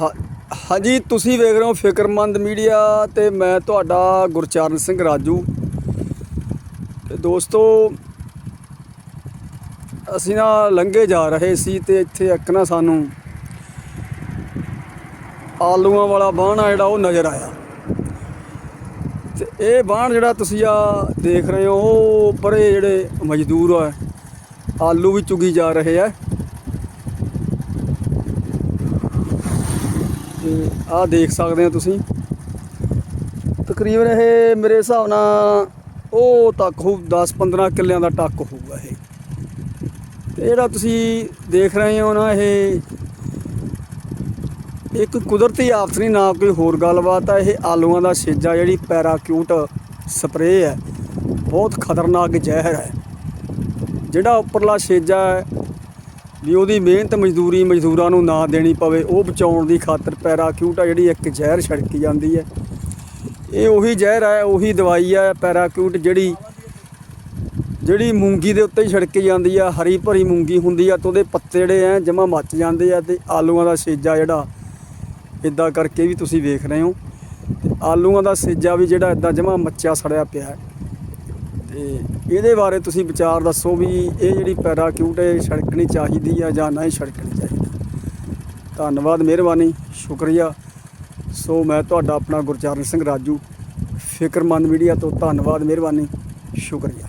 ਹਾਂ- ਹਾਂਜੀ, ਤੁਸੀਂ ਵੇਖ ਰਹੇ ਹੋ ਫਿਕਰਮੰਦ ਮੀਡੀਆ ਤੇ ਮੈਂ ਤੁਹਾਡਾ ਗੁਰਚਰਨ ਸਿੰਘ ਰਾਜੂ। ਤੇ ਦੋਸਤੋ, ਅਸੀਂ ਨਾ ਲੰਘੇ ਜਾ ਰਹੇ ਸੀ ਤੇ ਇੱਥੇ ਇੱਕ ਨਾ ਸਾਨੂੰ ਆਲੂਆਂ ਵਾਲਾ ਬਾਣ ਆ ਜਿਹੜਾ ਉਹ ਨਜ਼ਰ ਆਇਆ। ਤੇ ਇਹ ਬਾਣ ਜਿਹੜਾ ਤੁਸੀਂ ਆ ਦੇਖ ਰਹੇ ਹੋ, ਉਹ ਪਰੇ ਜਿਹੜੇ ਮਜ਼ਦੂਰ ਆ, ਆਲੂ ਵੀ ਚੁਗੀ ਜਾ ਰਹੇ ਆ। ਤੇ ਆਹ ਦੇਖ ਸਕਦੇ ਹੋ ਤੁਸੀਂ। ਤਕਰੀਬਨ ਇਹ ਮੇਰੇ ਹਿਸਾਬ ਨਾਲ ਉਹ ਤੱਕ ਹੋਊ 10-15 ਕਿੱਲਿਆਂ ਦਾ ਟੱਕ ਹੋਊਗਾ ਇਹ। ਜਿਹੜਾ ਤੁਸੀਂ ਦੇਖ ਰਹੇ ਹੋ ਨਾ, ਇਹ ਇੱਕ ਕੁਦਰਤੀ ਆਫਤ ਨਹੀਂ, ਨਾ ਕੋਈ ਹੋਰ ਗੱਲਬਾਤ ਆ। ਇਹ ਆਲੂਆਂ ਦਾ ਛੇਜਾ ਜਿਹੜੀ ਪੈਰਾਕਿਊਟ ਸਪਰੇਅ ਹੈ, ਬਹੁਤ ਖਤਰਨਾਕ ਜ਼ਹਿਰ ਹੈ। ਜਿਹੜਾ ਉੱਪਰਲਾ ਛੇਜਾ ਹੈ ਵੀ ਉਹਦੀ ਮਿਹਨਤ ਮਜ਼ਦੂਰੀ ਮਜ਼ਦੂਰਾਂ ਨੂੰ ਨਾ ਦੇਣੀ ਪਵੇ, ਉਹ ਬਚਾਉਣ ਦੀ ਖਾਤਰ ਪੈਰਾਕਿਊਟ ਆ, ਜਿਹੜੀ ਇੱਕ ਜ਼ਹਿਰ ਛੜਕੀ ਜਾਂਦੀ ਹੈ। ਇਹ ਉਹੀ ਜ਼ਹਿਰ ਹੈ, ਉਹੀ ਦਵਾਈ ਹੈ ਪੈਰਾਕਿਊਟ ਜਿਹੜੀ ਜਿਹੜੀ ਮੂੰਗੀ ਦੇ ਉੱਤੇ ਹੀ ਛੜਕੀ ਜਾਂਦੀ ਆ, ਹਰੀ ਭਰੀ ਮੂੰਗੀ ਹੁੰਦੀ ਆ ਤੇ ਉਹਦੇ ਪੱਤੇ ਜਿਹੜੇ ਐ ਜਮਾ ਮੱਚ ਜਾਂਦੇ ਆ ਤੇ ਆਲੂਆਂ ਦਾ ਸੇਜਾ ਜਿਹੜਾ ਇਦਾਂ ਕਰਕੇ ਵੀ ਤੁਸੀਂ ਵੇਖ ਰਹੇ ਹੋ। ਤੇ ਆਲੂਆਂ ਦਾ ਸੇਜਾ ਵੀ ਜਿਹੜਾ ਇਦਾਂ ਜਮਾ ਮੱਚਿਆ ਸੜਿਆ ਪਿਆ। ਹੈ ਤੇ ਇਹਦੇ ਬਾਰੇ ਤੁਸੀਂ ਵਿਚਾਰ ਦੱਸੋ ਵੀ ਇਹ ਜਿਹੜੀ ਪੈਰਾਕਿਊਟ ਇਹ ਛੜਕਣੀ ਚਾਹੀਦੀ ਆ ਜਾਂ ਨਹੀਂ ਛੜਕਣੀ ਚਾਹੀਦੀ? ਧੰਨਵਾਦ, ਮਿਹਰਬਾਨੀ, ਸ਼ੁਕਰੀਆ। ਸੋ ਮੈਂ ਤੁਹਾਡਾ ਆਪਣਾ ਗੁਰਚਰਨ ਸਿੰਘ ਰਾਜੂ, ਫਿਕਰਮੰਦ ਮੀਡੀਆ ਤੋਂ ਧੰਨਵਾਦ, ਮਿਹਰਬਾਨੀ, ਸ਼ੁਕਰੀਆ।